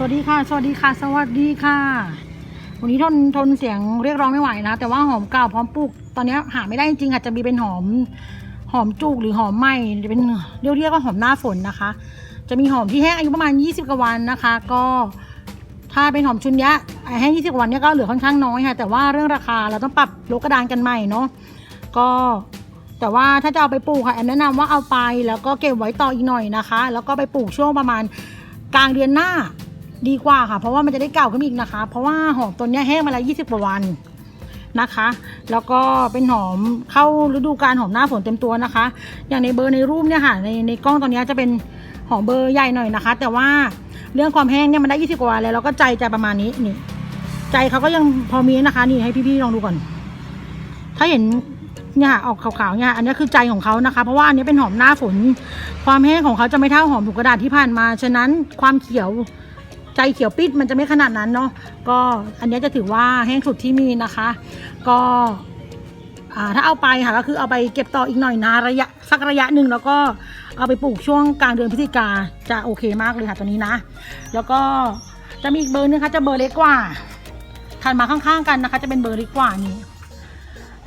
สวัสดีค่ะ สวัสดีค่ะ สวัสดีค่ะ วันนี้ทนทนเสียงเรียกร้องไม่ไหวนะ แต่ว่าหอมเก่าพร้อมปลูก ตอนนี้หาไม่ได้จริงอาจจะมีเป็นหอมหอมจุกหรือหอมไหมเป็นเรียกเรียกว่าหอมหน้าฝนนะคะ จะมีหอมที่แห้งอายุประมาณ 20กว่าวันนะคะ ก็ถ้าเป็นหอมชุนยะแห้ง20กว่าวันเนี่ยก็เหลือค่อนข้างน้อยค่ะ แต่ว่าเรื่องราคาเราต้องปรับโลกระดานกันใหม่เนาะ ก็แต่ว่าถ้าจะเอาไปปลูกค่ะแอนแนะนำว่าเอาไปแล้วก็เก็บไว้ต่ออีกหน่อยนะคะ แล้วก็ไปปลูกช่วงประมาณกลางเดือนหน้า ดีกว่าค่ะ เพราะว่ามันจะได้เก่าขึ้นอีกนะคะ เพราะว่าหอมต้นนี้แห้งมาแล้ว20กว่าวันนะคะ แล้วก็เป็นหอมเข้าฤดูกาลหอมหน้าฝนเต็มตัวนะคะ อย่างในเบอร์ในรูปเนี่ยค่ะในในกล้องตอนนี้จะเป็นหอมเบอร์ใหญ่หน่อยนะคะ แต่ว่าเรื่องความแห้งเนี่ยมันได้20กว่าวันแล้วแล้วก็ใจจะประมาณนี้นี่ ใจเขาก็ยังพอมีนะคะ นี่ให้พี่ๆลองดูก่อน ถ้าเห็นเนี่ยค่ะออกขาวๆเนี่ยอันนี้คือใจของเขานะคะ เพราะว่าอันนี้เป็นหอมหน้าฝน ความแห้งของเขาจะไม่เท่าหอมถุงกระดาษที่ผ่านมา ฉะนั้นความเขียว ใจเขียวปิดมันจะไม่ขนาดนั้นเนาะก็อันนี้จะถือว่าแห้งสุดที่มีนะคะ ก็อ่าถ้าเอาไปค่ะก็คือเอาไปเก็บต่ออีกหน่อยนะระยะสักระยะหนึ่งแล้วก็เอาไปปลูกช่วงกลางเดือนพฤศจิกาจะโอเคมากเลยค่ะตัวนี้นะ แล้วก็จะมีอีกเบอร์นึงค่ะจะเบอร์เล็กกว่าถัดมาข้างๆกันนะคะ จะเป็นเบอร์เล็กกว่านี่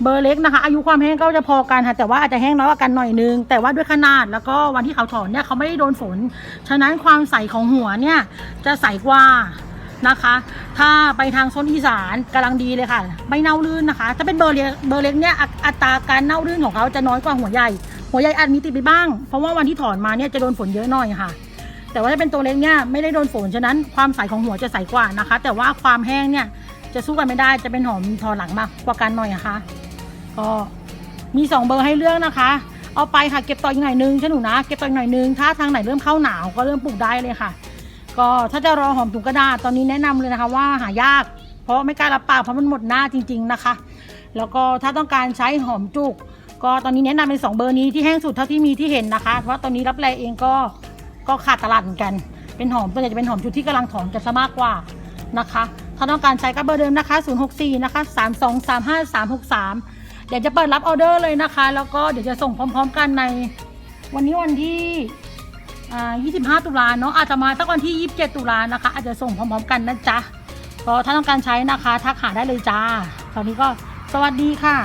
เบอร์เล็กนะคะ อายุความแห้งก็จะพอกันค่ะแต่ว่าอาจจะแห้งน้อยกว่ากันหน่อยนึง แต่ว่าด้วยขนาดแล้วก็วันที่เขาถอนเนี่ยเขาไม่ได้โดนฝน ฉะนั้นความใสของหัวเนี่ยจะใสกว่านะคะ ถ้าไปทางโซนอีสานกำลังดีเลยค่ะ ไม่เน่าลื่นนะคะ ถ้าเป็นเบอร์เล็กเบอร์เล็กเนี่ยอัอัตราการเน่าลื่นของเขาจะน้อยกว่าหัวใหญ่ หัวใหญ่อาจมีติดไปบ้าง เพราะว่าวันที่ถอนมาเนี่ยจะโดนฝนเยอะหน่อยค่ะ แต่ว่าถ้าเป็นตัวเล็กเนี่ยไม่ได้โดนฝนฉะนั้นความใสของหัวจะใสกว่านะคะ แต่ว่าความแห้งเนี่ยจะสู้กันไม่ได้จะเป็นหอมทอหลังมากกว่ากันหน่อยนะคะ ก็มีสองเบอร์ให้เลือกนะคะ เอาไปค่ะเก็บต่ออีกหน่อยนึงใช่หนูนะเก็บต่ออีกหน่อยนึงถ้าทางไหนเริ่มเข้าหนาวก็เริ่มปลูกได้เลยค่ะ ก็ถ้าจะรอหอมถุงกระดาษตอนนี้แนะนำเลยนะคะว่าหายาก เพราะไม่กล้ารับปากเพราะมันหมดหน้าจริง ๆนะคะ แล้วก็ถ้าต้องการใช้หอมจุก ก็ตอนนี้แนะนำเป็นสองเบอร์นี้ที่แห้งสุดเท่าที่มีที่เห็นนะคะ เพราะตอนนี้รับแลเองก็ก็ขาดตลาดเหมือนกัน เป็นหอมตัวใหญ่จะเป็นหอมชุดที่กำลังถอนจะซะมากกว่านะคะ ถ้าต้องการใช้ก็เบอร์เดิมนะคะ064นะคะ3235 363 เดี๋ยวจะเปิดรับออเดอร์เลยนะคะ แล้วก็เดี๋ยวจะส่งพร้อม ๆ กันใน วันนี้วันที่ 25 ตุลาเนาะอาจจะมาสักวันที่ 27 ตุลานะคะ อาจจะส่งพร้อมๆกันนะจ๊ะก็ถ้าต้องการใช้นะคะทักหาได้เลยจ้า ตอนนี้ก็สวัสดีค่ะ